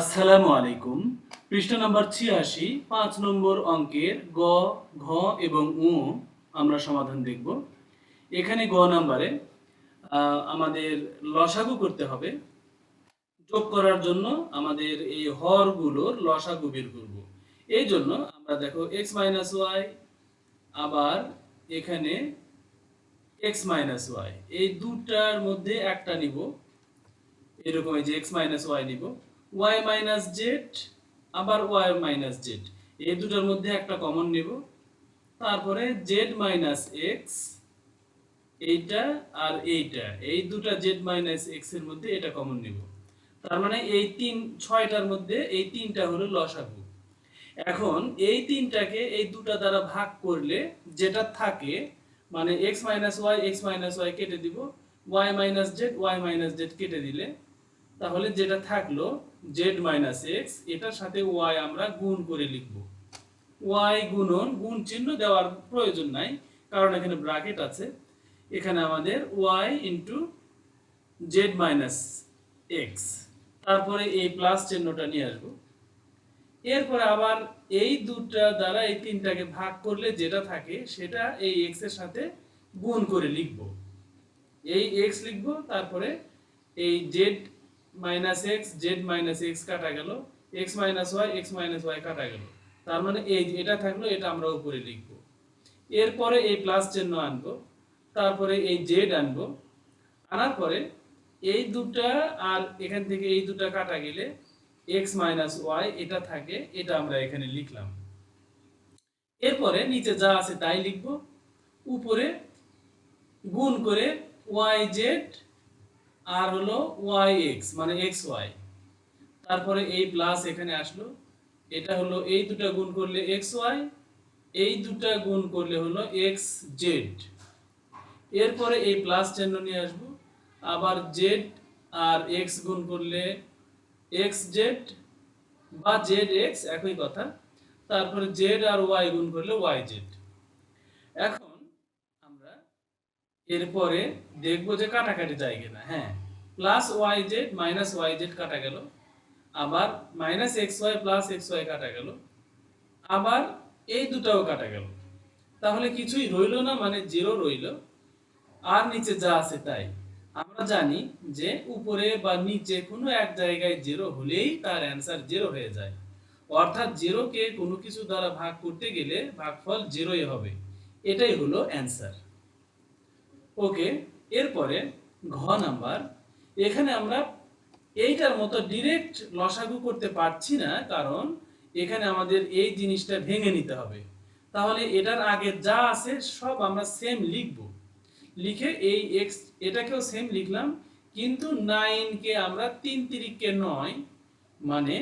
আসসালামু আলাইকুম। পৃষ্ঠ নম্বর ছিয়াশি, পাঁচ নম্বর অঙ্কের গ, ঘ এবং উ আমরা সমাধান দেখব। এখানে গ নাম্বারে আমাদের লসাগু করতে হবে। যোগ করার জন্য আমাদের এই হরগুলোর লসাগু বের করব। এই জন্য আমরা দেখো এক্স মাইনাস ওয়াই, আবার এখানে এক্স মাইনাস ওয়াই। এই দুটার মধ্যে একটা নিব। এরকম এই যে এক্স মাইনাস ওয়াই নিব। ওয়াই মাইনাস জেড আবার ওয়াই মাইনাস জেড এই দুটোর মধ্যে একটা কমন নেব। তারপরে জেড মাইনাস এক্স এইটা আর এইটা। এই দুটা জেড মাইনাস এক্সের মধ্যে এটা কমন নেব। তার মানে এই তিন, ছয়টার মধ্যে এই তিনটা হলো লসাগু। এখন এই তিনটাকে এই দুটা দ্বারা ভাগ করলে যেটা থাকে মানে X minus Y X minus Y কেটে দিব। Y minus Z Y minus Z কেটে দিলে তাহলে যেটা থাকল জেড মাইনাস এক্স এটার সাথে ওয়াই আমরা গুণ করে লিখব। ওয়াই গুণন, গুণ চিহ্ন দেওয়ার প্রয়োজন নাই, কারণ এখানে ব্র্যাকেট আছে। এখানে আমাদের Y into Z minus X তারপরে এই প্লাস চিহ্নটা নিয়ে আসব। এরপরে আবার এই দুটা দ্বারা এই তিনটাকে ভাগ করলে যেটা থাকে, সেটা এই এক্সের সাথে গুণ করে লিখব। এই এক্স লিখব, তারপরে এই z minus x z minus x কাটা গেল x minus y x minus y কাটা গেল। তার মানে এই এটা থাকল, এটা আমরা উপরে লিখব। এরপরে এই প্লাস চিহ্ন আনব, তারপরে এই জেড আনব। আনার পরে এই দুটা আর এখান থেকে এই দুটা কাটা গেলে এক্স মাইনাস ওয়াই এটা থাকে, এটা আমরা এখানে লিখলাম। এরপরে নিচে যা আছে তাই লিখব। উপরে গুণ করে ওয়াই জেড আর হলো ওয়াই এক্স মানে এক্স ওয়াই তারপরে এই প্লাস এখানে আসলো। এটা হলো এই দুটা গুণ করলে এক্স ওয়াই এই দুটা গুণ করলে হলো এক্স জেড এরপরে এই প্লাস চিহ্ন নিয়ে আসব। আবার জেড আর এক্স গুণ করলে এক্স জেড বা জেড এক্স একই কথা। তারপরে জেড আর ওয়াই গুণ করলে ওয়াই জেড এখন আমরা এরপরে দেখব যে কাটাকাটি যায় কিনা। হ্যাঁ। Plus y z minus y z কাটা গেল, আবার minus x y plus x y কাটা গেল, আবার এই দুটাও কাটা গেল। তাহলে কিছুই রইল না মানে জিরো রইল। আর নিচে যা আছে তাই। আমরা জানি যে উপরে বা নিচে কোনো এক জায়গায় জিরো হলেই তার অ্যান্সার জিরো হয়ে যায়। অর্থাৎ জিরোকে কোনো কিছু দ্বারা ভাগ করতে গেলে ভাগফল জিরোই হবে। এটাই হলো অ্যান্সার ওকে এরপরে ঘ নাম্বার এখানে আমরা এইটার মতো ডিরেক্ট লসাগু করতে পারছি না, কারণ এখানে আমাদের এই জিনিসটা ভেঙে নিতে হবে। তাহলে এটার আগে যা আছে সব আমরা সেম লিখব। লিখে এই এক্স এটাকেও সেম লিখলাম, কিন্তু নাইনকে আমরা তিন তিরিককে নয় মানে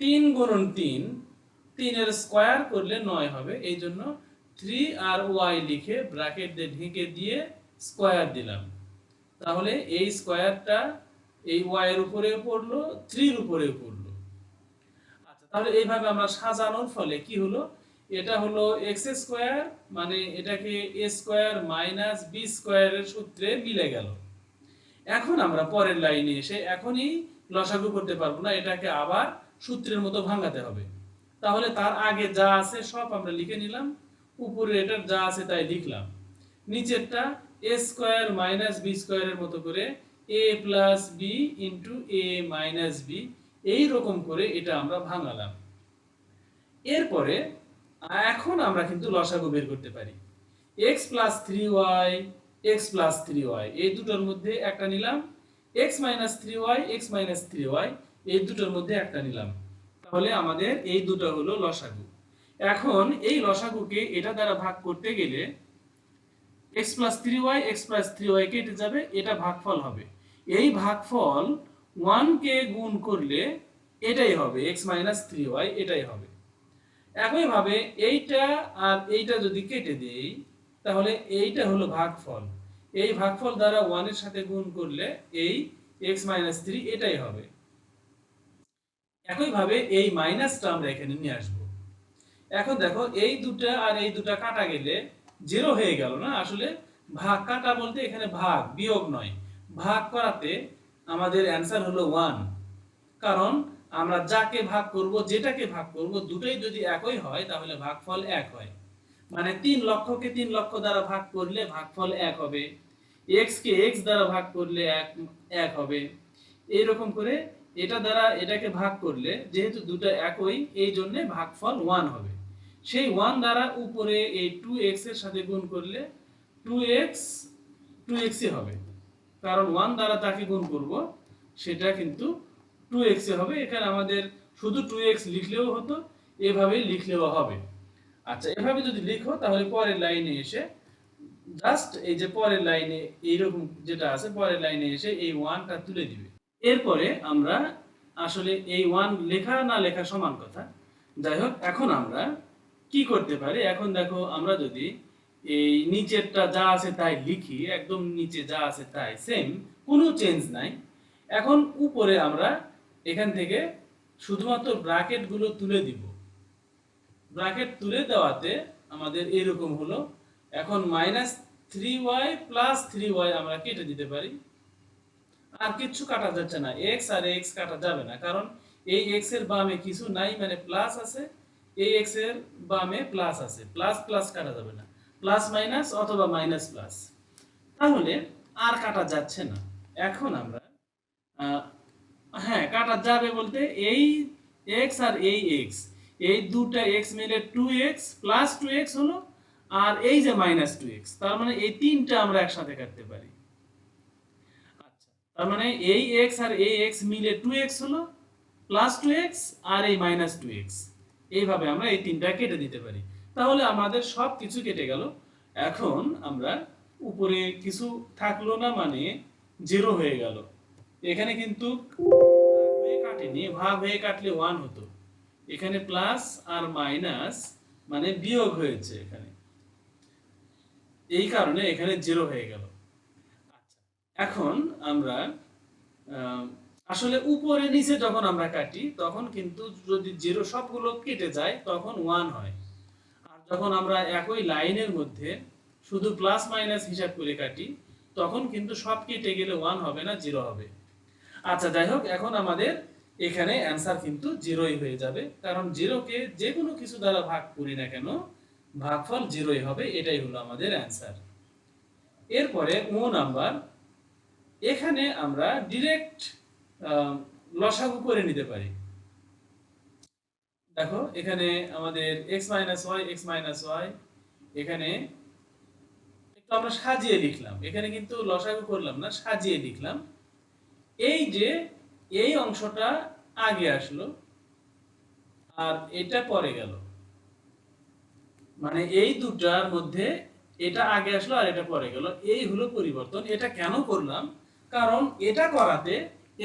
তিন গুণন তিন, তিনের স্কোয়ার করলে নয় হবে এই জন্য থ্রি আর ওয়াই লিখে ব্র্যাকেট দিয়ে ঢেকে দিয়ে স্কোয়ার দিলাম। তাহলে এই স্কোয়ারটা এই ওয়াই এর উপরেও পড়ল থ্রির উপরেও পড়ল। আচ্ছা তাহলে এইভাবে আমরা সাজানোর ফলে কি হলো? এটা হলো এক্স স্কোয়ার মানে এটাকে এ স্কোয়ার মাইনাস বি স্কোয়ারের সূত্রে মিলে গেল। এখন আমরা পরের লাইনে এসে এখনই লসাগু করতে পারব না, এটাকে আবার সূত্রের মতো ভাঙাতে হবে। তাহলে তার আগে যা আছে সব আমরা লিখে নিলাম উপরে এটার যা আছে তাই লিখলাম। নিচেরটা এ স্কোয়ার মাইনাস বি স্কোয়ারের মতো করে a plus b into a minus b এইরকম করে এটা আমরা ভাঙালাম। এরপরে এখন আমরা কিন্তু লসাগু বের করতে পারি। X plus three y x plus three y এই দুটোর মধ্যে একটা নিলাম। X minus three y x minus three y এই দুটোর মধ্যে একটা নিলাম। তাহলে আমাদের এই দুটো হলো লসাগু। এখন এই লসাগুকে এটা দ্বারা ভাগ করতে গেলে x plus three y x plus three y কেটে যাবে, এটা ভাগফল হবে। এই ভাগফল ওয়ানকে গুণ করলে এটাই হবে এক্স মাইনাস থ্রি ওয়াই এটাই হবে। একইভাবে এইটা আর এইটা যদি কেটে দেই, তাহলে এইটা হলো ভাগফল। এই ভাগফল দ্বারা ওয়ানের সাথে গুণ করলে এই এক্স মাইনাস থ্রি এটাই হবে। একইভাবে এই মাইনাসটা আমরা এখানে নিয়ে আসব। এখন দেখো, এই দুটা আর এই দুটা কাটা গেলে জিরো হয়ে গেল না? আসলে ভাগ কাটা বলতে এখানে ভাগ, বিয়োগ নয়। ভাগ করাতে আমাদের অ্যান্সার হলো ওয়ান কারণ আমরা যাকে ভাগ করব, যেটাকে ভাগ করব, দুটোই যদি একই হয়, তাহলে ভাগফল এক হয়। মানে তিন লক্ষকে তিন লক্ষ দ্বারা ভাগ করলে ভাগফল এক হবে। এক্স কে এক্স দ্বারা ভাগ করলে এক এক হবে। এইরকম করে এটা দ্বারা এটাকে ভাগ করলে, যেহেতু দুটো একই, এই জন্য ভাগফল ওয়ান হবে। সেই ওয়ান দ্বারা উপরে এই টু এক্সের সাথে গুণ করলে টু এক্স টু এক্সই হবে। কারণ ওয়ান দ্বারা তাকে গুণ করব, সেটা কিন্তু টু এক্স হবে। এখানে আমাদের শুধু টু এক্স লিখলেও হতো এভাবে লিখলেও হবে। আচ্ছা এভাবে যদি লিখো, তাহলে পরের লাইনে এসে জাস্ট এই যে পরের লাইনে এইরকম যেটা আছে, পরের লাইনে এসে এই ওয়ানটা তুলে দিবে। এরপরে আমরা আসলে এই ওয়ান লেখা না লেখা সমান কথা। যাই হোক, এখন আমরা কি করতে পারি? এখন দেখো, আমরা যদি এই নিচেরটা যা আছে তাই লিখি, একদম নিচে যা আছে তাই সেম কোনো চেঞ্জ নাই। এখন উপরে আমরা এখান থেকে শুধুমাত্র ব্র্যাকেটগুলো তুলে দিব। ব্র্যাকেট তুলে দেওয়াতে আমাদের এরকম হলো। এখন minus three y plus three y আমরা কেটে দিতে পারি। আর কিচ্ছু কাটা যাচ্ছে না। এক্স আর এক্স কাটা যাবে না। কারণ এই এক্সের বামে কিছু নাই মানে প্লাস আছে। এই এক্সের বামে প্লাস আছে। প্লাস প্লাস কাটা যাবে না। প্লাস মাইনাস অথবা মাইনাস প্লাস তাহলে আর কাটা যাচ্ছে না। এখন আমরা হ্যাঁ কাটা যাবে বলতে এই এক্স আর এই এক্স এই দুটা এক্স মিলে two x plus two x হলো, আর এই যে মাইনাস টু এক্স তার মানে এই তিনটা আমরা একসাথে কাটতে পারি। আচ্ছা তার মানে এই এক্স আর এই এক্স মিলে টু এক্স হলো প্লাস টু এক্স আর এই মাইনাস টু এক্স এইভাবে আমরা এই তিনটা কেটে দিতে পারি। তাহলে আমাদের সব কিছু কেটে গেল। এখন আমরা উপরে কিছু থাকল না মানে জিরো হয়ে গেল। এখানে কিন্তু কাটেনি, ভাগ হয়ে কাটলে ওয়ান হতো। এখানে প্লাস আর মাইনাস মানে বিয়োগ হয়েছে এখানে। এই কারণে এখানে জিরো হয়ে গেল। আচ্ছা এখন আমরা আসলে উপরে নিচে যখন আমরা কাটি, তখন কিন্তু যদি জিরো সবগুলো কেটে যায়, তখন ওয়ান হয়। আর যখন আমরা একই লাইনের মধ্যে শুধু প্লাস মাইনাস হিসাব করে কাটি, তখন কিন্তু সব কেটে গেলে ওয়ান হবে না জিরো হবে। আচ্ছা যাই হোক, এখন আমাদের এখানে অ্যান্সার কিন্তু জিরোই হয়ে যাবে। কারণ জিরোকে যে কোনো কিছু দ্বারা ভাগ করি না কেন, ভাগফল জিরোই হবে, এটাই হলো আমাদের অ্যান্সার এরপরে ও নাম্বার এখানে আমরা ডিরেক্ট লসাগু করে নিতে পারি। দেখো, এখানে আমাদের x minus y x minus y এখানে একটু আমরা সাজিয়ে লিখলাম। এখানে কিন্তু লসাগু করলাম না, সাজিয়ে লিখলাম। এই যে এই অংশটা আগে আসলো, আর এটা পরে গেল। মানে এই দুটার মধ্যে এটা আগে আসলো আর এটা পরে গেল। এই হলো পরিবর্তন। এটা কেন করলাম? কারণ এটা করাতে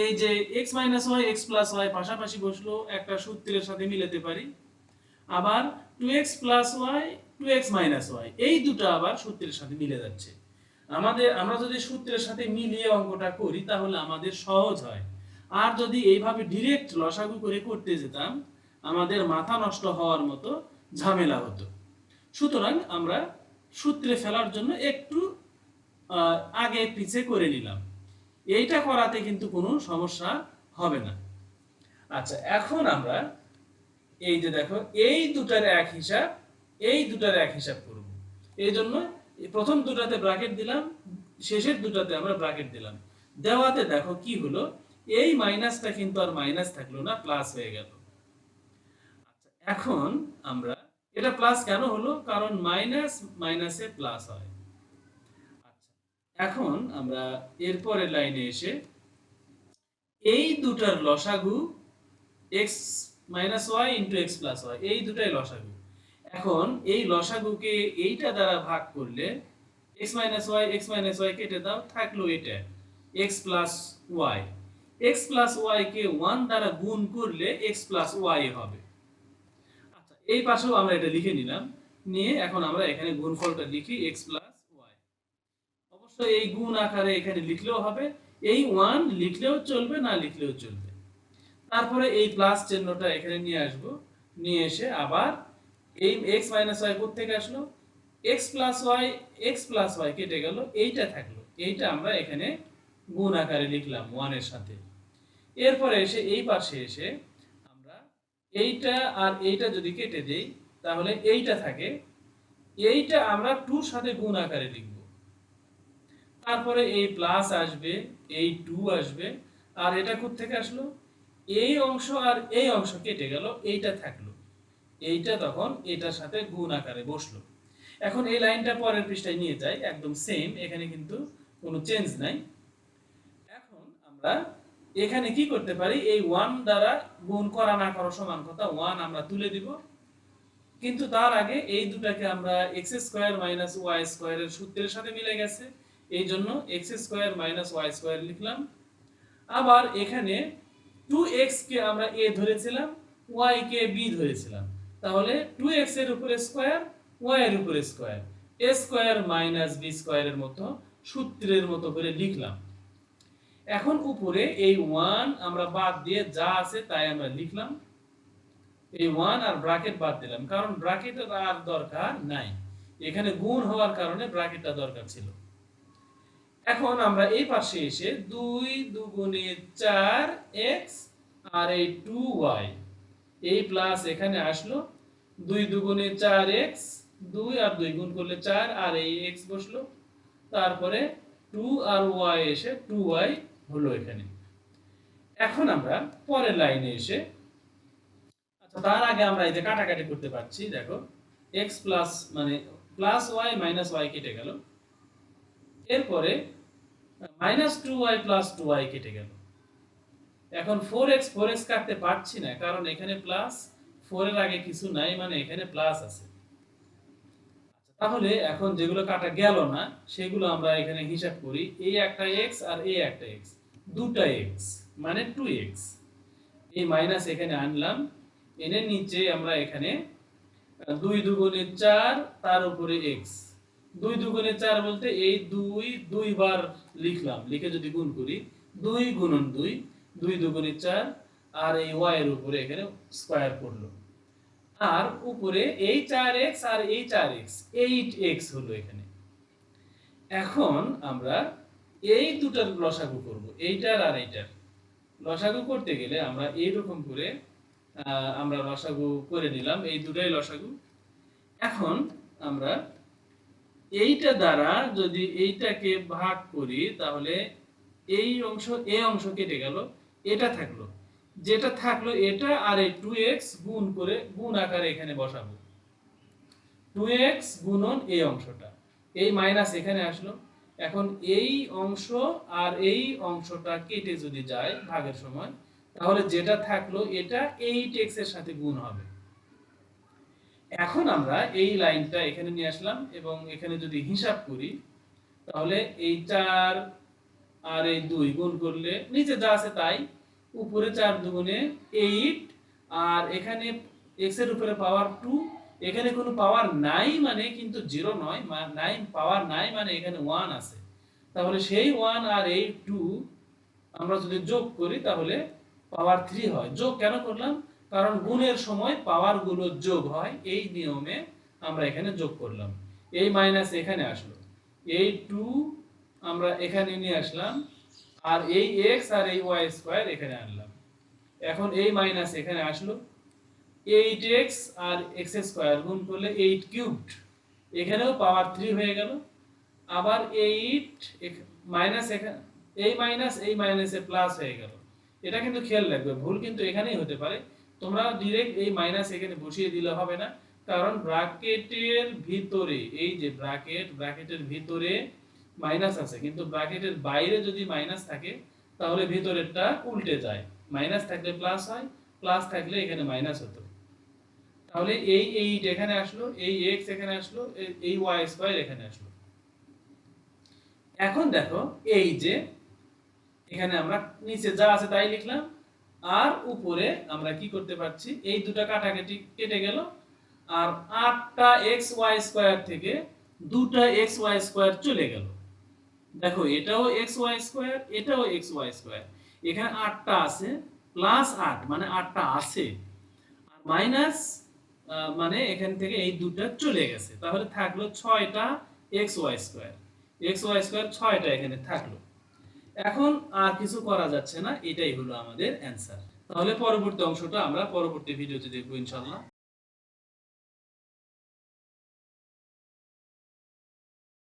এই যে x minus y x plus y পাশাপাশি বসল একটা সূত্রের সাথে মিলাতে পারি। আবার two x plus y two x minus y এই দুটো আবার সূত্রের সাথে মিলে যাচ্ছে। আমাদের, আমরা যদি সূত্রের সাথে মিলিয়ে অঙ্কটা করি, তাহলে আমাদের সহজ হয়। আর যদি এইভাবে ডিরেক্ট লসাগু করে করতে যেতাম, আমাদের মাথা নষ্ট হওয়ার মতো ঝামেলা হতো। সুতরাং আমরা সূত্রে ফেলার জন্য একটু আগে পিছে করে নিলাম। এইটা করাতে কিন্তু কোনো সমস্যা হবে না। আচ্ছা এখন আমরা এই যে দেখো, এই দুটার এক হিসাব, এই দুটার এক হিসাব করব। এই জন্য প্রথম দুটাতে ব্রাকেট দিলাম, শেষের দুটাতে আমরা ব্রাকেট দিলাম। দেওয়াতে দেখো কি হলো, এই মাইনাসটা কিন্তু আর মাইনাস থাকল না প্লাস হয়ে গেল। আচ্ছা এখন আমরা, এটা প্লাস কেন হলো? কারণ মাইনাস মাইনাসে প্লাস হয়। এখন আমরা এরপরের লাইনে এসে এই দুটার লসাগু x minus y into x plus y এই দুটাই লসাগু। এখন এই লসাগুকে এইটা দ্বারা ভাগ করলে x minus y x minus y কেটে দাও, থাকল এটা x plus y x plus y কে ওয়ান দ্বারা গুণ করলে এক্স প্লাস ওয়াই হবে। আচ্ছা এই পাশেও আমরা এটা লিখে নিলাম, নিয়ে এখন আমরা এখানে গুণফলটা লিখি এক্স প্লাস অবশ্যই এই গুণ আকারে এখানে লিখলেও হবে, এই ওয়ান লিখলেও চলবে, না লিখলেও চলবে। তারপরে এই প্লাস চিহ্নটা এখানে নিয়ে আসব। নিয়ে এসে আবার এই এক্স মাইনাস ওয়াই থেকে আসলো? X plus y x plus y কেটে গেল, এইটা থাকল। এইটা আমরা এখানে গুণ আকারে লিখলাম ওয়ানের সাথে। এরপরে এসে এই পাশে এসে আমরা এইটা আর এইটা যদি কেটে দেই, তাহলে এইটা থাকে। এইটা আমরা টুর সাথে গুণ আকারে লিখব। তারপরে এই প্লাস আসবে এই টু আসবে, আর এটা থেকে আসলো? এই অংশ আর এই অংশ কেটে গেল, এইটা থাকল। এইটা তখন এটার সাথে গুণ আকারে বসল। এখন এই লাইনটা পরের পৃষ্ঠায় নিয়ে যাই, একদম সেম এখানে কিন্তু কোনো চেঞ্জ নাই। এখন আমরা এখানে কি করতে পারি? এই ওয়ান দ্বারা গুণ করা না করা সমান কথা ওয়ান আমরা তুলে দিব। কিন্তু তার আগে এই দুটাকে আমরা এক্স স্কোয়ার মাইনাস ওয়াই স্কোয়ারের সূত্রের সাথে মিলে গেছে। এই জন্য x square minus y square লিখলাম। আবার এখানে টু কে আমরা এ ধরেছিলাম ওয়াই কে বি ধরেছিলাম। তাহলে টু এক্সের উপরে স্কোয়ার ওয়াই এর উপরে square. A square minus b স্কোয়ারের মতো সূত্রের মতো করে লিখলাম। এখন উপরে এই ওয়ান আমরা বাদ দিয়ে যা আছে তাই আমরা লিখলাম। এই ওয়ান আর ব্রাকেট বাদ দিলাম, কারণ ব্রাকেটের আর দরকার নাই। এখানে গুণ হওয়ার কারণে ব্রাকেটটা দরকার ছিল। এখন আমরা এই পাশে এসে দুই দুগুণে চার এক্স আর এই টু ওয়াই। এই প্লাস এখানে আসলো দুই দুগুণে চার এক্স, দুই আর দুই গুণ করলে চার আর এই এক্স বসল। তারপরে টু আর ওয়াই এসে টু ওয়াই হলো এখানে। এখন আমরা পরের লাইনে এসে আচ্ছা তার আগে আমরা এই যে কাটাকাটি করতে পারছি, দেখো, এক্স প্লাস মানে প্লাস ওয়াই মাইনাস ওয়াই কেটে গেল। এরপরে minus two y plus two y কেটে গেল। এখন ফোর এক্স ফোর এক্স কাটতে পারছি না কারণ এখানে প্লাস ফোর এর আগে কিছু নাই মানে এখানে প্লাস আছে। আচ্ছা, তাহলে এখন যেগুলো কাটা গেল না সেগুলো আমরা এখানে হিসাব করি এই একটা এক্স আর এই একটা এক্স দুটা এক্স মানে টু এক্স এই মাইনাস এখানে আনলাম এনে নিচে আমরা এখানে দুই দুগুণে চার তার উপরে এক্স দুই দুগুণে চার বলতে এই দুই দুইবার লিখলাম। লিখে যদি গুণ করি, দুই গুণন দুই দুই দুগুণে চার, আর এই ওয়াই এর উপরে এখানে স্কোয়ার করল আর উপরে এই চার এক্স আর এই চার এক্স এইট এক্স হলো এখানে। এখন আমরা এই দুটার লসাগু করব, এইটার আর এইটার। লসাগু করতে গেলে আমরা এইরকম করে আমরা লসাগু করে নিলাম, এই দুটাই লসাগু। এখন আমরা এইটা দ্বারা যদি এইটাকে ভাগ করি, তাহলে এই অংশ, এ অংশ কেটে গেল, এটা থাকল। যেটা থাকল এটা আর এই টু এক্স গুণ করে গুণ আকারে এখানে বসাবো। টু এক্স গুণন এই অংশটা। এই মাইনাস এখানে আসলো। এখন এই অংশ আর এই অংশটা কেটে যদি যায় ভাগের সময় তাহলে যেটা থাকল এটা এইট এক্সের সাথে গুণ হবে। এখন আমরা এই লাইনটা এখানে নিয়ে আসলাম এবং এখানে যদি হিসাব করি, তাহলে এই চার আর এই দুই গুণ করলে নিচে যা আছে তাই, উপরে চার দুগুণে এইট আর এখানে এক্সের উপরে পাওয়ার টু এখানে কোনো পাওয়ার নাই মানে কিন্তু জিরো নয় নাই পাওয়ার নাই মানে এখানে ওয়ান আছে। তাহলে সেই ওয়ান আর এই টু আমরা যদি যোগ করি, তাহলে পাওয়ার থ্রি হয়। যোগ কেন করলাম? কারণ গুণের সময় পাওয়ারগুলো যোগ হয়, এই নিয়মে আমরা এখানে যোগ করলাম। এই মাইনাস এখানে আসলো। এই টু আমরা এখানে নিয়ে আসলাম, আর এই এক্স আর এই ওয়াই স্কোয়ার এখানে আনলাম। এখন এই মাইনাস এখানে আসলো। এইট এক্স আর এক্স স্কোয়ার গুণ করলে এইট কিউবড এখানেও পাওয়ার থ্রি হয়ে গেল। আবার এইট মাইনাস এখানে এই মাইনাস এই মাইনাসে প্লাস হয়ে গেল। এটা কিন্তু খেয়াল রাখবে, ভুল কিন্তু এখানেই হতে পারে। তোমরা ডিরেক্ট এই মাইনাস এখানে বসিয়ে দিলে হবে না। কারণ ব্র্যাকেটের ভিতরে, এই যে ব্র্যাকেট ব্র্যাকেটের ভিতরে মাইনাস আছে। কিন্তু ব্র্যাকেটের বাইরে যদি মাইনাস থাকে, তাহলে ভিতরেরটা উল্টে যায়। মাইনাস থাকলে প্লাস হয় প্লাস থাকলে এখানে মাইনাস হতো। তাহলে এই এইট এখানে আসলো, এই এক্স এখানে আসলো, এই- ওয়াই স্কোয়ার এখানে আসলো। এখন দেখো, এই যে এখানে আমরা নিচে যা আছে তাই লিখলাম। আর উপরে আমরা কি করতে পারছি? এই দুটো কাটাকাটি কেটে গেল। আর আটটা এক্স ওয়াই স্কোয়ার থেকে দুটা এক্স ওয়াই স্কোয়ার চলে গেল। দেখো, এটাও এক্স ওয়াই স্কোয়ার এটাও এক্স ওয়াই স্কোয়ার এখানে আটটা আছে প্লাস আট মানে আটটা আছে। আর মাইনাস মানে এখান থেকে এই দুটা চলে গেছে। তাহলে থাকল ছয়টা x y square x y square ছয়টা এখানে থাকল। এখন আর কিছু করা যাচ্ছে না, এটাই হলো আমাদের অ্যান্সার তাহলে পরবর্তী অংশটা আমরা পরবর্তী ভিডিওতে দেখব ইনশাল্লাহ